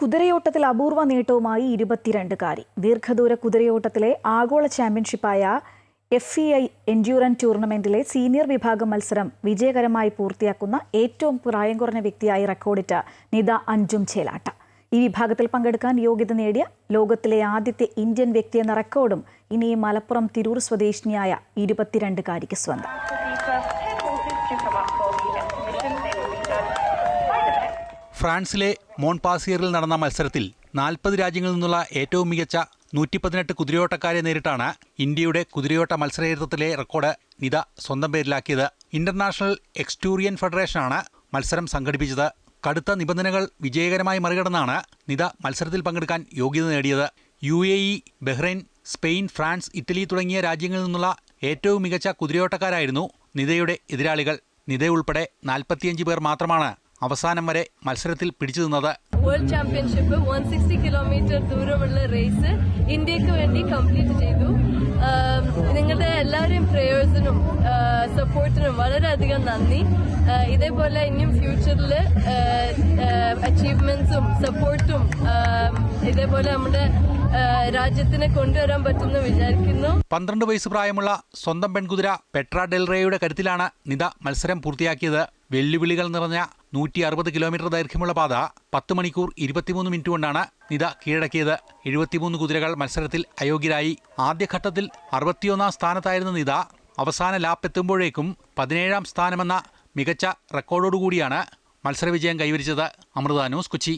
കുതിരയോട്ടത്തിൽ അപൂർവ നേട്ടവുമായി ഇരുപത്തിരണ്ടുകാരി. ദീർഘദൂര കുതിരയോട്ടത്തിലെ ആഗോള ചാമ്പ്യൻഷിപ്പായ എഫ് ഇ ഐ എൻഡ്യൂറൻ ടൂർണമെന്റിലെ സീനിയർ വിഭാഗം മത്സരം വിജയകരമായി പൂർത്തിയാക്കുന്ന ഏറ്റവും പ്രായം കുറഞ്ഞ വ്യക്തിയായി റെക്കോർഡിട്ട നിത അഞ്ചും ചേലാട്ട. ഈ വിഭാഗത്തിൽ പങ്കെടുക്കാൻ യോഗ്യത നേടിയ ലോകത്തിലെ ആദ്യത്തെ ഇന്ത്യൻ വ്യക്തി എന്ന റെക്കോർഡും ഇനി മലപ്പുറം തിരൂർ സ്വദേശിനിയായ ഇരുപത്തിരണ്ടുകാരിക്ക് സ്വന്തം. ഫ്രാൻസിലെ മോൺപാസിയറിൽ നടന്ന മത്സരത്തിൽ നാൽപ്പത് രാജ്യങ്ങളിൽ നിന്നുള്ള ഏറ്റവും മികച്ച നൂറ്റി പതിനെട്ട് കുതിരയോട്ടക്കാരെ നേരിട്ടാണ് ഇന്ത്യയുടെ കുതിരയോട്ട മത്സരയത്വത്തിലെ റെക്കോർഡ് നിത സ്വന്തം പേരിലാക്കിയത്. ഇന്റർനാഷണൽ എക്സ്റ്റൂറിയൻ ഫെഡറേഷനാണ് മത്സരം സംഘടിപ്പിച്ചത്. കടുത്ത നിബന്ധനകൾ വിജയകരമായി മറികടന്നാണ് നിത മത്സരത്തിൽ പങ്കെടുക്കാൻ യോഗ്യത നേടിയത്. U A E Bahrain Spain France Italy തുടങ്ങിയ രാജ്യങ്ങളിൽ നിന്നുള്ള ഏറ്റവും മികച്ച കുതിരയോട്ടക്കാരായിരുന്നു നിതയുടെ എതിരാളികൾ. നിതയുൾപ്പെടെ നാൽപ്പത്തിയഞ്ച് പേർ മാത്രമാണ് അവസാനം വരെ മത്സരത്തിൽ പിടിച്ചു നിന്നത് world championship one sixty kilometre ദൂരമുള്ള റേസ് ഇന്ത്യയ്ക്ക് വേണ്ടി കംപ്ലീറ്റ് ചെയ്തു. നിങ്ങളുടെ എല്ലാവരെയും പ്രേയേഴ്സിനും സപ്പോർട്ടിനും വളരെയധികം നന്ദി. ഇതേപോലെ ഇനിയും ഫ്യൂച്ചറിൽ അച്ചീവ്മെന്റ്സും സപ്പോർട്ടും ഇതേപോലെ നമ്മുടെ രാജ്യത്തിനെ കൊണ്ടുവരാൻ പറ്റുന്ന വിചാരിക്കുന്നു. പന്ത്രണ്ട് വയസ്സ് പ്രായമുള്ള സ്വന്തം പെൺകുതിര പെട്ര ഡെൽറേയുടെ കരുത്തിലാണ് നിത മത്സരം പൂർത്തിയാക്കിയത്. വെല്ലുവിളികൾ നിറഞ്ഞ നൂറ്റി അറുപത് കിലോമീറ്റർ ദൈർഘ്യമുള്ള പാത പത്ത് മണിക്കൂർ ഇരുപത്തിമൂന്ന് മിനിറ്റ് കൊണ്ടാണ് നിത കീഴടക്കിയത്. എഴുപത്തിമൂന്ന് കുതിരകൾ മത്സരത്തിൽ അയോഗ്യരായി. ആദ്യഘട്ടത്തിൽ അറുപത്തിയൊന്നാം സ്ഥാനത്തായിരുന്ന നിത അവസാന ലാപ്പ് എത്തുമ്പോഴേക്കും പതിനേഴാം സ്ഥാനമെന്ന മികച്ച റെക്കോർഡോടുകൂടിയാണ് മത്സരവിജയം കൈവരിച്ചത്. അമൃത ന്യൂസ് കൊച്ചി.